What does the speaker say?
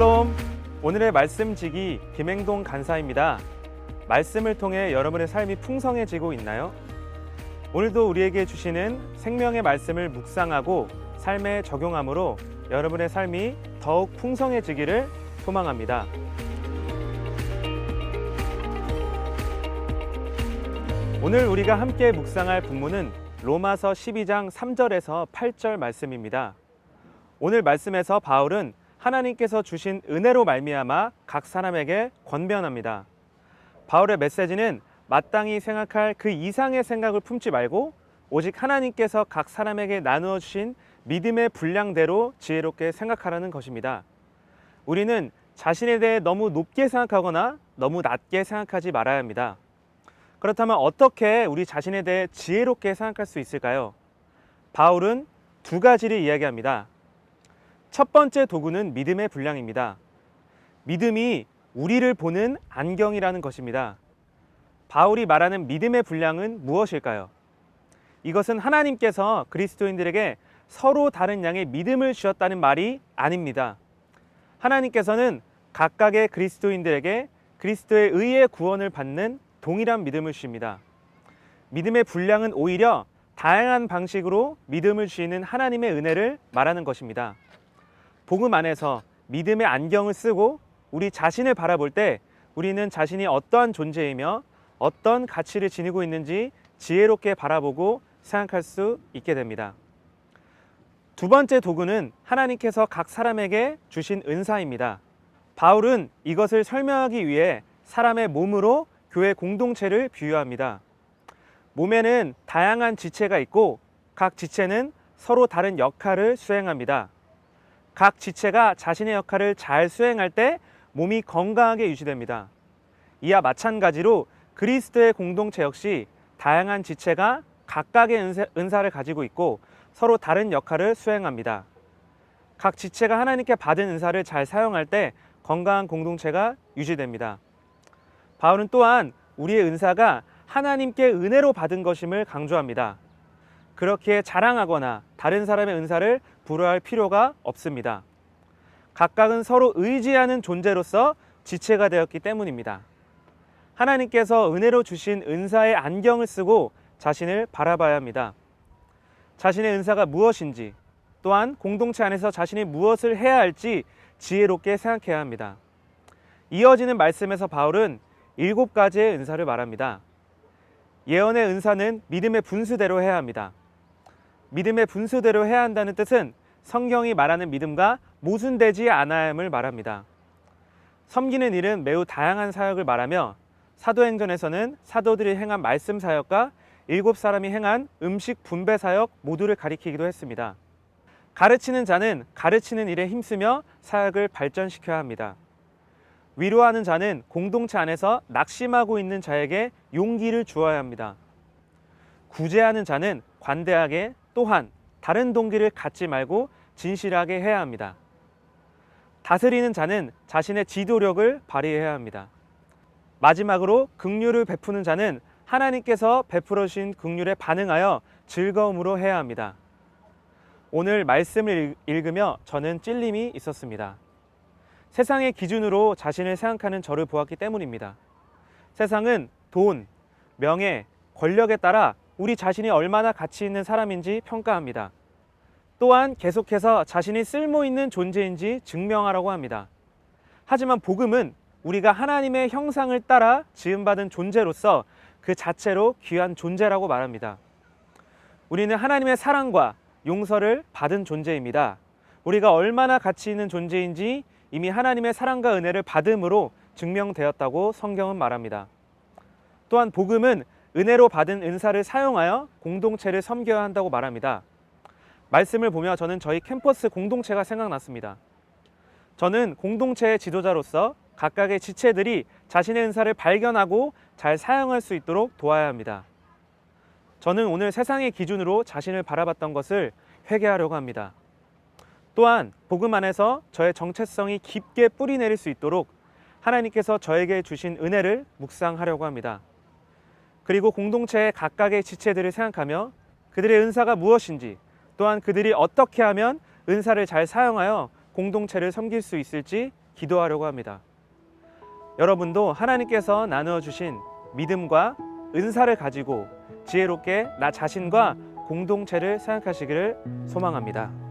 샬롬. 오늘의 말씀지기 김행동 간사입니다. 말씀을 통해 여러분의 삶이 풍성해지고 있나요? 오늘도 우리에게 주시는 생명의 말씀을 묵상하고 삶에 적용함으로 여러분의 삶이 더욱 풍성해지기를 소망합니다. 오늘 우리가 함께 묵상할 본문은 로마서 12장 3절에서 8절 말씀입니다. 오늘 말씀에서 바울은 하나님께서 주신 은혜로 말미암아 각 사람에게 권면합니다. 바울의 메시지는 마땅히 생각할 그 이상의 생각을 품지 말고 오직 하나님께서 각 사람에게 나누어 주신 믿음의 분량대로 지혜롭게 생각하라는 것입니다. 우리는 자신에 대해 너무 높게 생각하거나 너무 낮게 생각하지 말아야 합니다. 그렇다면 어떻게 우리 자신에 대해 지혜롭게 생각할 수 있을까요? 바울은 두 가지를 이야기합니다. 첫 번째 도구는 믿음의 분량입니다. 믿음이 우리를 보는 안경이라는 것입니다. 바울이 말하는 믿음의 분량은 무엇일까요? 이것은 하나님께서 그리스도인들에게 서로 다른 양의 믿음을 주셨다는 말이 아닙니다. 하나님께서는 각각의 그리스도인들에게 그리스도의 의의 구원을 받는 동일한 믿음을 주십니다. 믿음의 분량은 오히려 다양한 방식으로 믿음을 주시는 하나님의 은혜를 말하는 것입니다. 복음 안에서 믿음의 안경을 쓰고 우리 자신을 바라볼 때 우리는 자신이 어떠한 존재이며 어떤 가치를 지니고 있는지 지혜롭게 바라보고 생각할 수 있게 됩니다. 두 번째 도구는 하나님께서 각 사람에게 주신 은사입니다. 바울은 이것을 설명하기 위해 사람의 몸으로 교회 공동체를 비유합니다. 몸에는 다양한 지체가 있고 각 지체는 서로 다른 역할을 수행합니다. 각 지체가 자신의 역할을 잘 수행할 때 몸이 건강하게 유지됩니다. 이와 마찬가지로 그리스도의 공동체 역시 다양한 지체가 각각의 은사, 은사 를 가지고 있고 서로 다른 역할을 수행합니다. 각 지체가 하나님께 받은 은사를 잘 사용할 때 건강한 공동체가 유지됩니다. 바울은 또한 우리의 은사가 하나님께 은혜로 받은 것임을 강조합니다. 그렇게 자랑하거나 다른 사람의 은사를 불허할 필요가 없습니다. 각각은 서로 의지하는 존재로서 지체가 되었기 때문입니다. 하나님께서 은혜로 주신 은사의 안경을 쓰고 자신을 바라봐야 합니다. 자신의 은사가 무엇인지 또한 공동체 안에서 자신이 무엇을 해야 할지 지혜롭게 생각해야 합니다. 이어지는 말씀에서 바울은 일곱 가지의 은사를 말합니다. 예언의 은사는 믿음의 분수대로 해야 합니다. 믿음의 분수대로 해야 한다는 뜻은 성경이 말하는 믿음과 모순되지 않아야 함을 말합니다. 섬기는 일은 매우 다양한 사역을 말하며 사도행전에서는 사도들이 행한 말씀 사역과 일곱 사람이 행한 음식 분배 사역 모두를 가리키기도 했습니다. 가르치는 자는 가르치는 일에 힘쓰며 사역을 발전시켜야 합니다. 위로하는 자는 공동체 안에서 낙심하고 있는 자에게 용기를 주어야 합니다. 구제하는 자는 관대하게 또한 다른 동기를 갖지 말고 진실하게 해야 합니다. 다스리는 자는 자신의 지도력을 발휘해야 합니다. 마지막으로 긍휼을 베푸는 자는 하나님께서 베풀어 주신 긍휼에 반응하여 즐거움으로 해야 합니다. 오늘 말씀을 읽으며 저는 찔림이 있었습니다. 세상의 기준으로 자신을 생각하는 저를 보았기 때문입니다. 세상은 돈, 명예, 권력에 따라 우리 자신이 얼마나 가치 있는 사람인지 평가합니다. 또한 계속해서 자신이 쓸모 있는 존재인지 증명하라고 합니다. 하지만 복음은 우리가 하나님의 형상을 따라 지음받은 존재로서 그 자체로 귀한 존재라고 말합니다. 우리는 하나님의 사랑과 용서를 받은 존재입니다. 우리가 얼마나 가치 있는 존재인지 이미 하나님의 사랑과 은혜를 받음으로 증명되었다고 성경은 말합니다. 또한 복음은 은혜로 받은 은사를 사용하여 공동체를 섬겨야 한다고 말합니다. 말씀을 보며 저는 저희 캠퍼스 공동체가 생각났습니다. 저는 공동체의 지도자로서 각각의 지체들이 자신의 은사를 발견하고 잘 사용할 수 있도록 도와야 합니다. 저는 오늘 세상의 기준으로 자신을 바라봤던 것을 회개하려고 합니다. 또한 복음 안에서 저의 정체성이 깊게 뿌리 내릴 수 있도록 하나님께서 저에게 주신 은혜를 묵상하려고 합니다. 그리고 공동체의 각각의 지체들을 생각하며 그들의 은사가 무엇인지 또한 그들이 어떻게 하면 은사를 잘 사용하여 공동체를 섬길 수 있을지 기도하려고 합니다. 여러분도 하나님께서 나누어 주신 믿음과 은사를 가지고 지혜롭게 나 자신과 공동체를 생각하시기를 소망합니다.